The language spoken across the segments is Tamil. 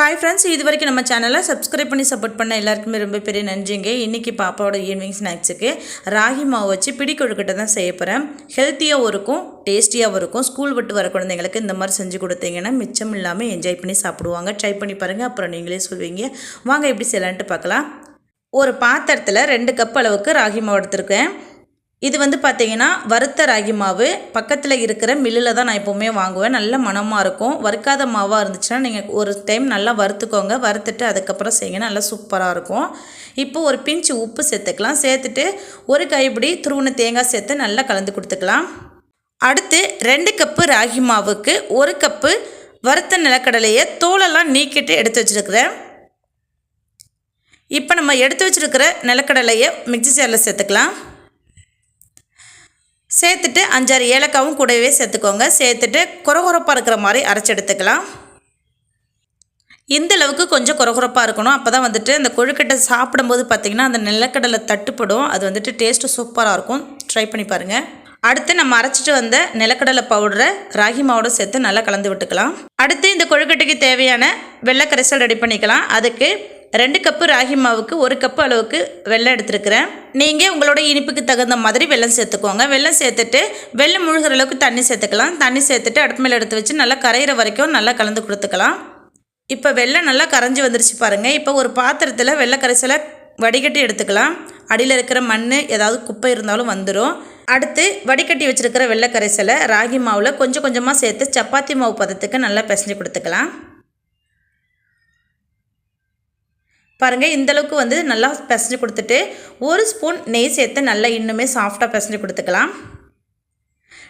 ஹாய் ஃப்ரெண்ட்ஸ் இது வரைக்கும் நம்ம சேனலை சப்ஸ்கிரைப் பண்ணி சப்போர்ட் பண்ண எல்லாருக்குமே ரொம்ப பெரிய நன்றிங்க. இன்றைக்கி பாப்பாவோட ஈவினிங் ஸ்நாக்ஸுக்கு ராகி மாவு வச்சு பிடி கொழுக்கட்டை தான் செய்ய போகிறேன் ஹெல்த்தியாகவும் இருக்கும் டேஸ்டியாகவும் இருக்கும். ஸ்கூல் விட்டு வர குழந்தைங்களுக்கு இந்த மாதிரி செஞ்சு கொடுத்தீங்கன்னா மிச்சம் இல்லாமல் என்ஜாய் பண்ணி சாப்பிடுவாங்க. ட்ரை பண்ணி பாருங்கள் அப்புறம் நீங்களே சொல்வீங்க. வாங்க எப்படி செய்யலான்ட்டு பார்க்கலாம். ஒரு பாத்திரத்தில் ரெண்டு கப் அளவுக்கு ராகி மாவு எடுத்திருக்கேன். இது வந்து பார்த்தீங்கன்னா வறுத்த ராகி மாவு. பக்கத்தில் இருக்கிற மில்லில் தான் நான் எப்போவுமே வாங்குவேன். நல்ல மணமாக இருக்கும். வறுக்காத மாவாக இருந்துச்சுன்னா நீங்கள் ஒரு டைம் நல்லா வறுத்துக்கோங்க. வறுத்துட்டு அதுக்கப்புறம் செய்யுங்க. நல்லா சூப்பராக இருக்கும். இப்போ ஒரு பிஞ்சு உப்பு சேர்த்துக்கலாம். சேர்த்துட்டு ஒரு கைப்பிடி துருவன தேங்காய் சேர்த்து நல்லா கலந்து கொடுத்துக்கலாம். அடுத்து ரெண்டு கப்பு ராகி மாவுக்கு ஒரு கப்பு வறுத்த நிலக்கடலையை தோலெல்லாம் நீக்கிட்டு எடுத்து வச்சுருக்கிறேன். இப்போ நம்ம எடுத்து வச்சுருக்கிற நிலக்கடலையை மிக்சி சேரில் சேர்த்துக்கலாம். சேர்த்துட்டு அஞ்சாறு ஏலக்காவும் கூடவே சேர்த்துக்கோங்க. சேர்த்துட்டு குறகுறப்பாக இருக்கிற மாதிரி அரைச்சி எடுத்துக்கலாம். இந்த அளவுக்கு கொஞ்சம் குறகுறப்பாக இருக்கணும். அப்போ தான் வந்துட்டு அந்த கொழுக்கட்டை சாப்பிடும்போது பார்த்திங்கன்னா அந்த நிலக்கடலை தட்டுப்படும். அது வந்துட்டு டேஸ்ட்டு சூப்பராக இருக்கும். ட்ரை பண்ணி பாருங்கள் அடுத்து நம்ம அரைச்சிட்டு வந்த நிலக்கடலை பவுடரை ராகி மாவோட சேர்த்து நல்லா கலந்து விட்டுக்கலாம். அடுத்து இந்த கொழுக்கட்டைக்கு தேவையான வெள்ளை கரைசல் ரெடி பண்ணிக்கலாம். அதுக்கு ரெண்டு கப்பு ராகி மாவுக்கு ஒரு கப்பு அளவுக்கு வெள்ளம் எடுத்துருக்கிறேன். நீங்கள் உங்களோட இனிப்புக்கு தகுந்த மாதிரி வெள்ளம் சேர்த்துக்கோங்க. வெள்ளம் சேர்த்துட்டு வெள்ளம் முழுகிற அளவுக்கு தண்ணி சேர்த்துக்கலாம். தண்ணி சேர்த்துட்டு அடுப்பு மேலே எடுத்து வச்சு நல்லா கரையிற வரைக்கும் நல்லா கலந்து கொடுத்துக்கலாம். இப்போ வெள்ளம் நல்லா கரைஞ்சி வந்துருச்சு பாருங்கள் இப்போ ஒரு பாத்திரத்தில் வெள்ளை கரைசலை வடிகட்டி எடுத்துக்கலாம். அடியில் இருக்கிற மண் ஏதாவது குப்பை இருந்தாலும் வந்துடும் அடுத்து வடிகட்டி வச்சுருக்கிற வெள்ளை கரைசலை ராகி மாவில் கொஞ்சம் கொஞ்சமாக சேர்த்து சப்பாத்தி மாவு பதத்துக்கு நல்லா பிசைஞ்சு கொடுத்துக்கலாம். பாருங்கள் இந்தளவுக்கு வந்து நல்லா பிசைஞ்சு கொடுத்துட்டு ஒரு ஸ்பூன் நெய் சேர்த்து நல்லா இன்னுமே சாஃப்டாக பிசைஞ்சு கொடுத்துக்கலாம்.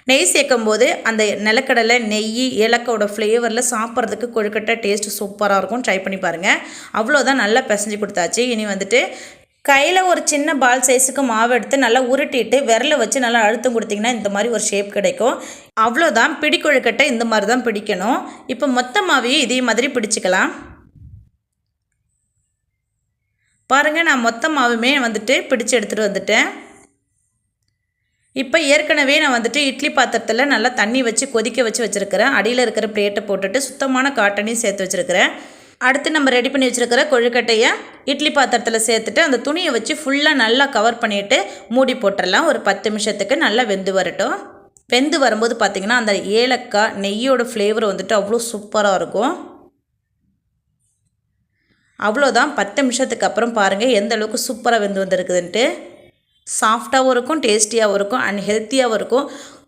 நெய் சேர்க்கும் போது அந்த நிலக்கடலை நெய் ஏலக்காவோட ஃப்ளேவரில் சாப்பிட்றதுக்கு கொழுக்கட்டை டேஸ்ட்டு சூப்பராக இருக்கும். ட்ரை பண்ணி பாருங்கள் அவ்வளோதான் நல்லா பிசைஞ்சு கொடுத்தாச்சு. இனி வந்துட்டு கையில் ஒரு சின்ன பால் சைஸுக்கு மாவு எடுத்து நல்லா உருட்டிட்டு விரல வச்சு நல்லா அழுத்தம் கொடுத்திங்கன்னா இந்த மாதிரி ஒரு ஷேப் கிடைக்கும். அவ்வளோதான் பிடி கொழுக்கட்டை இந்த மாதிரி தான் பிடிக்கணும். இப்போ மொத்த மாவையும் இதே மாதிரி பிடிச்சிக்கலாம். பாருங்கள் நான் மொத்த மாவுமே வந்துட்டு பிடிச்சு எடுத்துகிட்டு வந்துட்டேன். இப்போ ஏற்கனவே நான் வந்துட்டு இட்லி பாத்திரத்தில் நல்லா தண்ணி வச்சு கொதிக்க வச்சு வச்சுருக்கிறேன். அடியில் இருக்கிற பிளேட்டை போட்டுட்டு சுத்தமான காட்டனையும் சேர்த்து வச்சுருக்கிறேன். அடுத்து நம்ம ரெடி பண்ணி வச்சுருக்கிற கொழுக்கட்டையை இட்லி பாத்திரத்தில் சேர்த்துட்டு அந்த துணியை வச்சு ஃபுல்லாக நல்லா கவர் பண்ணிவிட்டு மூடி போட்டுடலாம் ஒரு பத்து நிமிஷத்துக்கு நல்லா வெந்து வரட்டும். வெந்து வரும்போது பார்த்திங்கன்னா அந்த ஏலக்காய் நெய்யோட ஃப்ளேவர் வந்துட்டு அவ்வளோ சூப்பராக இருக்கும். அவ்வளோதான். பத்து நிமிஷத்துக்கு அப்புறம் பாருங்கள் எந்த அளவுக்கு சூப்பராக வெந்து வந்திருக்குதுன்ட்டு. சாஃப்டாகவும் இருக்கும் டேஸ்டியாகவும் இருக்கும் அண்ட் ஹெல்த்தியாகவும் இருக்கும்.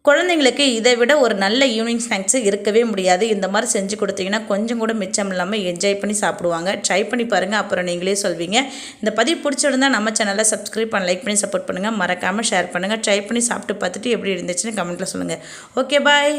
குழந்தைங்களுக்கு இதை விட ஒரு நல்ல ஈவினிங் ஸ்நாக்ஸு இருக்கவே முடியாது. இந்த மாதிரி செஞ்சு கொடுத்தீங்கன்னா கொஞ்சம் கூட மிச்சம் இல்லாமல் என்ஜாய் பண்ணி சாப்பிடுவாங்க. ட்ரை பண்ணி பாருங்கள் அப்புறம் நீங்களே சொல்வீங்க. இந்த பதிவு பிடிச்சிருந்தா நம்ம சேனலை சப்ஸ்கிரைப் பண்ண லைக் பண்ணி சப்போர்ட் பண்ணுங்கள் மறக்காமல் ஷேர் பண்ணுங்கள் ட்ரை பண்ணி சாப்பிட்டு பார்த்துட்டு எப்படி இருந்துச்சுன்னு கமெண்ட்டில் சொல்லுங்கள் ஓகே பாய்